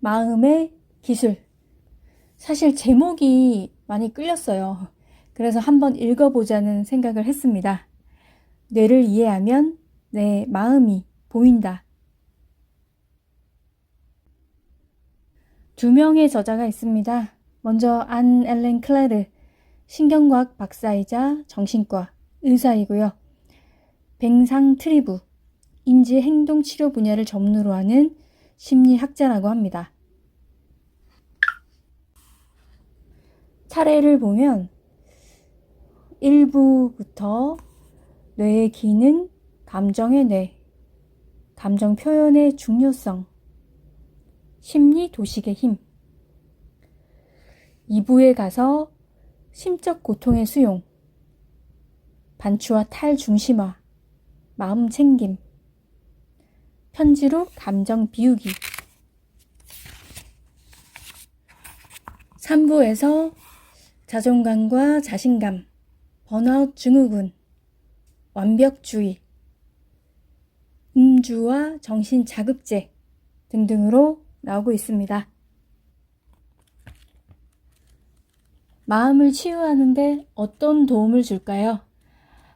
마음의 기술. 사실 제목이 많이 끌렸어요. 그래서 한번 읽어보자는 생각을 했습니다. 뇌를 이해하면 내 마음이 보인다. 두 명의 저자가 있습니다. 먼저 안 엘렌 클레르, 신경과학 박사이자 정신과 의사이고요. 뱅상 트리브, 인지 행동 치료 분야를 전문으로 하는 심리학자라고 합니다. 차례를 보면 1부부터 뇌의 기능, 감정의 뇌, 감정 표현의 중요성, 심리 도식의 힘. 2부에 가서 심적 고통의 수용, 반추와 탈중심화, 마음 챙김, 편지로 감정 비우기. 3부에서 자존감과 자신감, 번아웃 증후군, 완벽주의, 음주와 정신 자극제 등등으로 나오고 있습니다. 마음을 치유하는데 어떤 도움을 줄까요?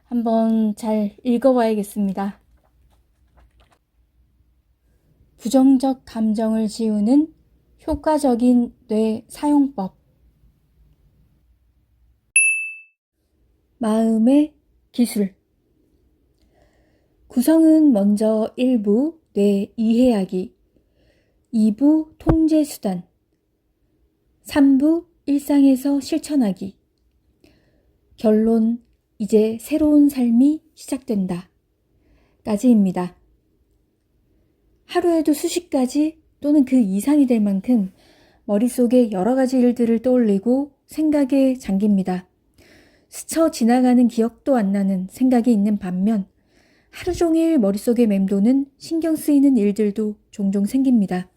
한번 잘 읽어봐야겠습니다. 부정적 감정을 지우는 효과적인 뇌 사용법. 마음의 기술. 구성은 먼저 1부 뇌 이해하기, 2부 통제 수단, 3부 일상에서 실천하기. 결론, 이제 새로운 삶이 시작된다. 까지입니다. 하루에도 수십 가지 또는 그 이상이 될 만큼 머릿속에 여러 가지 일들을 떠올리고 생각에 잠깁니다. 스쳐 지나가는 기억도 안 나는 생각이 있는 반면 하루 종일 머릿속에 맴도는 신경 쓰이는 일들도 종종 생깁니다.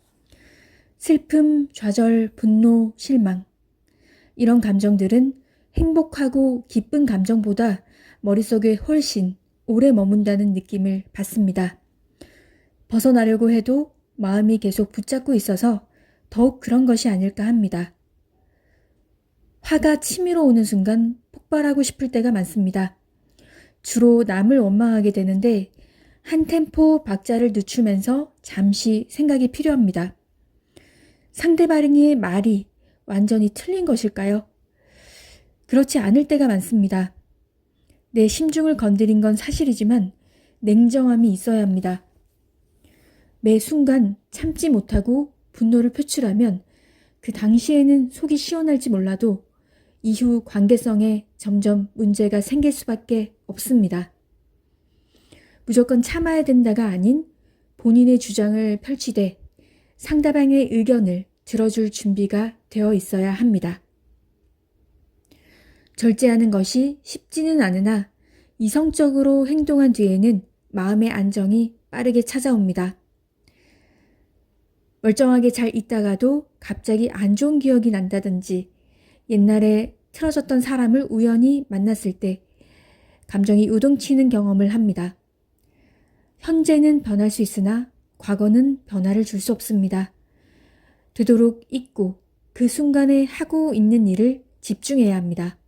슬픔, 좌절, 분노, 실망. 이런 감정들은 행복하고 기쁜 감정보다 머릿속에 훨씬 오래 머문다는 느낌을 받습니다. 벗어나려고 해도 마음이 계속 붙잡고 있어서 더욱 그런 것이 아닐까 합니다. 화가 치밀어 오는 순간 폭발하고 싶을 때가 많습니다. 주로 남을 원망하게 되는데 한 템포 박자를 늦추면서 잠시 생각이 필요합니다. 상대방의 말이 완전히 틀린 것일까요? 그렇지 않을 때가 많습니다. 내 심중을 건드린 건 사실이지만 냉정함이 있어야 합니다. 매 순간 참지 못하고 분노를 표출하면 그 당시에는 속이 시원할지 몰라도 이후 관계성에 점점 문제가 생길 수밖에 없습니다. 무조건 참아야 된다가 아닌 본인의 주장을 펼치되 상대방의 의견을 들어줄 준비가 되어 있어야 합니다. 절제하는 것이 쉽지는 않으나 이성적으로 행동한 뒤에는 마음의 안정이 빠르게 찾아옵니다. 멀쩡하게 잘 있다가도 갑자기 안 좋은 기억이 난다든지 옛날에 틀어졌던 사람을 우연히 만났을 때 감정이 우동치는 경험을 합니다. 현재는 변할 수 있으나 과거는 변화를 줄 수 없습니다. 되도록 잊고 그 순간에 하고 있는 일을 집중해야 합니다.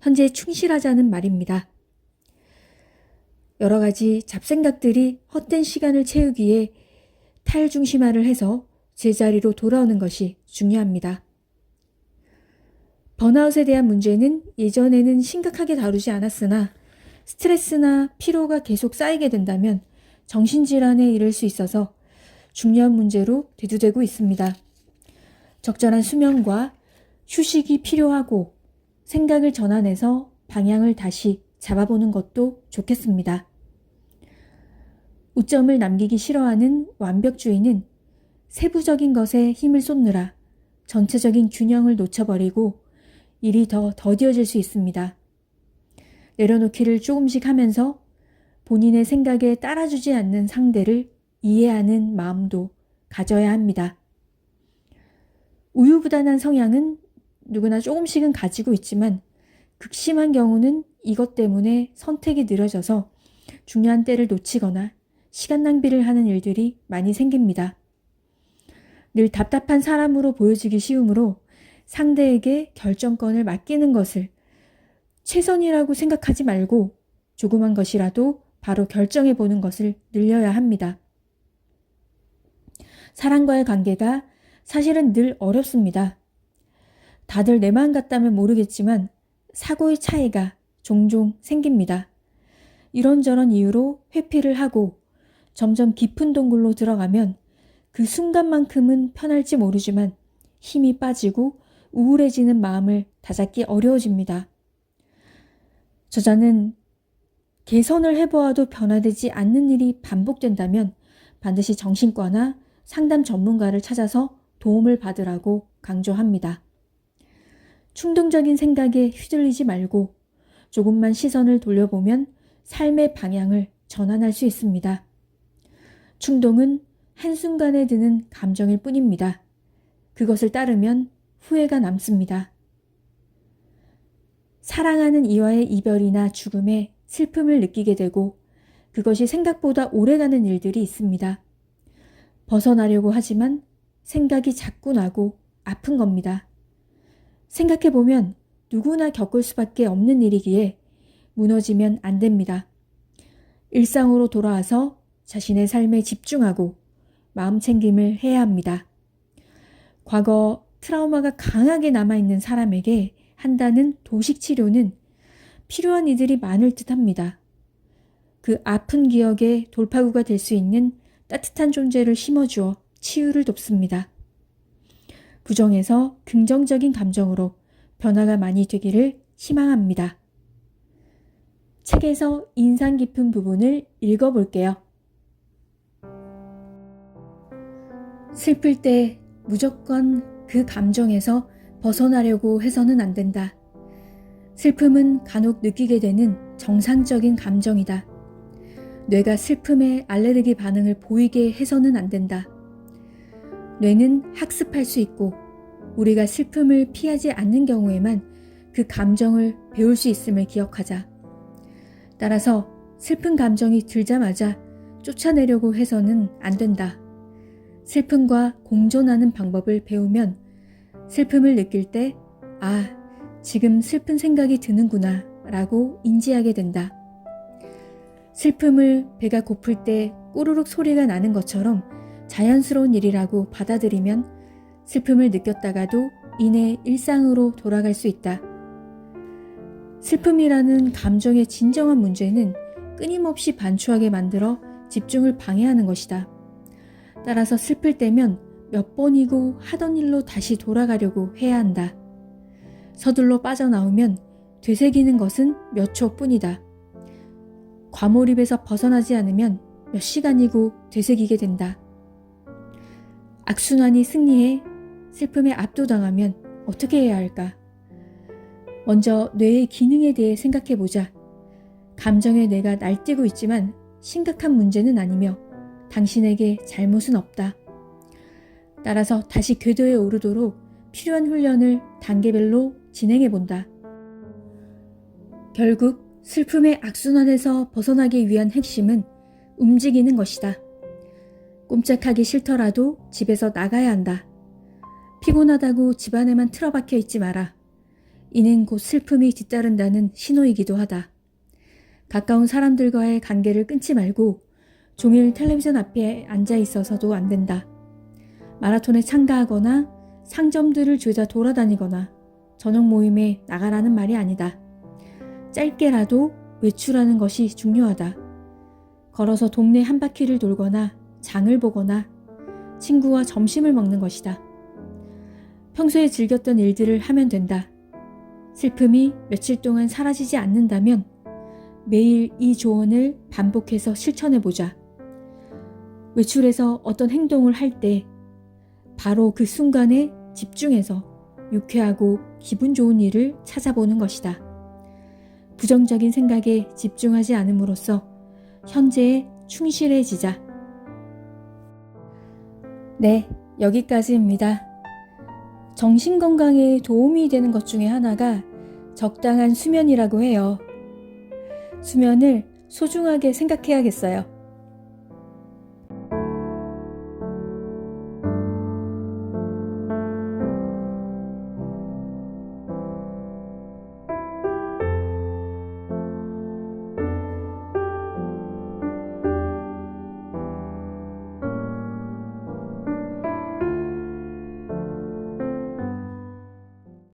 현재 충실하자는 말입니다. 여러 가지 잡생각들이 헛된 시간을 채우기에 탈중심화를 해서 제자리로 돌아오는 것이 중요합니다. 번아웃에 대한 문제는 예전에는 심각하게 다루지 않았으나 스트레스나 피로가 계속 쌓이게 된다면 정신질환에 이를 수 있어서 중요한 문제로 대두되고 있습니다. 적절한 수면과 휴식이 필요하고 생각을 전환해서 방향을 다시 잡아보는 것도 좋겠습니다. 우점을 남기기 싫어하는 완벽주의는 세부적인 것에 힘을 쏟느라 전체적인 균형을 놓쳐버리고 일이 더 더디어질 수 있습니다. 내려놓기를 조금씩 하면서 본인의 생각에 따라주지 않는 상대를 이해하는 마음도 가져야 합니다. 우유부단한 성향은 누구나 조금씩은 가지고 있지만 극심한 경우는 이것 때문에 선택이 느려져서 중요한 때를 놓치거나 시간 낭비를 하는 일들이 많이 생깁니다. 늘 답답한 사람으로 보여지기 쉬우므로 상대에게 결정권을 맡기는 것을 최선이라고 생각하지 말고 조그만 것이라도 바로 결정해 보는 것을 늘려야 합니다. 사람과의 관계가 사실은 늘 어렵습니다. 다들 내 마음 같다면 모르겠지만 사고의 차이가 종종 생깁니다. 이런저런 이유로 회피를 하고 점점 깊은 동굴로 들어가면 그 순간만큼은 편할지 모르지만 힘이 빠지고 우울해지는 마음을 다잡기 어려워집니다. 저자는 개선을 해보아도 변화되지 않는 일이 반복된다면 반드시 정신과나 상담 전문가를 찾아서 도움을 받으라고 강조합니다. 충동적인 생각에 휘둘리지 말고 조금만 시선을 돌려보면 삶의 방향을 전환할 수 있습니다. 충동은 한순간에 드는 감정일 뿐입니다. 그것을 따르면 후회가 남습니다. 사랑하는 이와의 이별이나 죽음에 슬픔을 느끼게 되고 그것이 생각보다 오래가는 일들이 있습니다. 벗어나려고 하지만 생각이 자꾸 나고 아픈 겁니다. 생각해보면 누구나 겪을 수밖에 없는 일이기에 무너지면 안 됩니다. 일상으로 돌아와서 자신의 삶에 집중하고 마음 챙김을 해야 합니다. 과거 트라우마가 강하게 남아있는 사람에게 한다는 도식 치료는 필요한 이들이 많을 듯 합니다. 그 아픈 기억의 돌파구가 될 수 있는 따뜻한 존재를 심어주어 치유를 돕습니다. 부정에서 긍정적인 감정으로 변화가 많이 되기를 희망합니다. 책에서 인상 깊은 부분을 읽어볼게요. 슬플 때 무조건 그 감정에서 벗어나려고 해서는 안 된다. 슬픔은 간혹 느끼게 되는 정상적인 감정이다. 뇌가 슬픔에 알레르기 반응을 보이게 해서는 안 된다. 뇌는 학습할 수 있고 우리가 슬픔을 피하지 않는 경우에만 그 감정을 배울 수 있음을 기억하자. 따라서 슬픈 감정이 들자마자 쫓아내려고 해서는 안 된다. 슬픔과 공존하는 방법을 배우면 슬픔을 느낄 때, 아, 지금 슬픈 생각이 드는구나 라고 인지하게 된다. 슬픔을 배가 고플 때 꼬르륵 소리가 나는 것처럼 자연스러운 일이라고 받아들이면 슬픔을 느꼈다가도 이내 일상으로 돌아갈 수 있다. 슬픔이라는 감정의 진정한 문제는 끊임없이 반추하게 만들어 집중을 방해하는 것이다. 따라서 슬플 때면 몇 번이고 하던 일로 다시 돌아가려고 해야 한다. 서둘러 빠져나오면 되새기는 것은 몇 초 뿐이다. 과몰입에서 벗어나지 않으면 몇 시간이고 되새기게 된다. 악순환이 승리해 슬픔에 압도당하면 어떻게 해야 할까? 먼저 뇌의 기능에 대해 생각해 보자. 감정의 뇌가 날뛰고 있지만 심각한 문제는 아니며 당신에게 잘못은 없다. 따라서 다시 궤도에 오르도록 필요한 훈련을 단계별로 진행해 본다. 결국 슬픔의 악순환에서 벗어나기 위한 핵심은 움직이는 것이다. 꼼짝하기 싫더라도 집에서 나가야 한다. 피곤하다고 집안에만 틀어박혀 있지 마라. 이는 곧 슬픔이 뒤따른다는 신호이기도 하다. 가까운 사람들과의 관계를 끊지 말고 종일 텔레비전 앞에 앉아 있어서도 안 된다. 마라톤에 참가하거나 상점들을 죄다 돌아다니거나 저녁 모임에 나가라는 말이 아니다. 짧게라도 외출하는 것이 중요하다. 걸어서 동네 한 바퀴를 돌거나 장을 보거나 친구와 점심을 먹는 것이다. 평소에 즐겼던 일들을 하면 된다. 슬픔이 며칠 동안 사라지지 않는다면 매일 이 조언을 반복해서 실천해 보자. 외출해서 어떤 행동을 할 때 바로 그 순간에 집중해서 유쾌하고 기분 좋은 일을 찾아보는 것이다. 부정적인 생각에 집중하지 않음으로써 현재에 충실해지자. 네, 여기까지입니다. 정신건강에 도움이 되는 것 중에 하나가 적당한 수면이라고 해요. 수면을 소중하게 생각해야겠어요.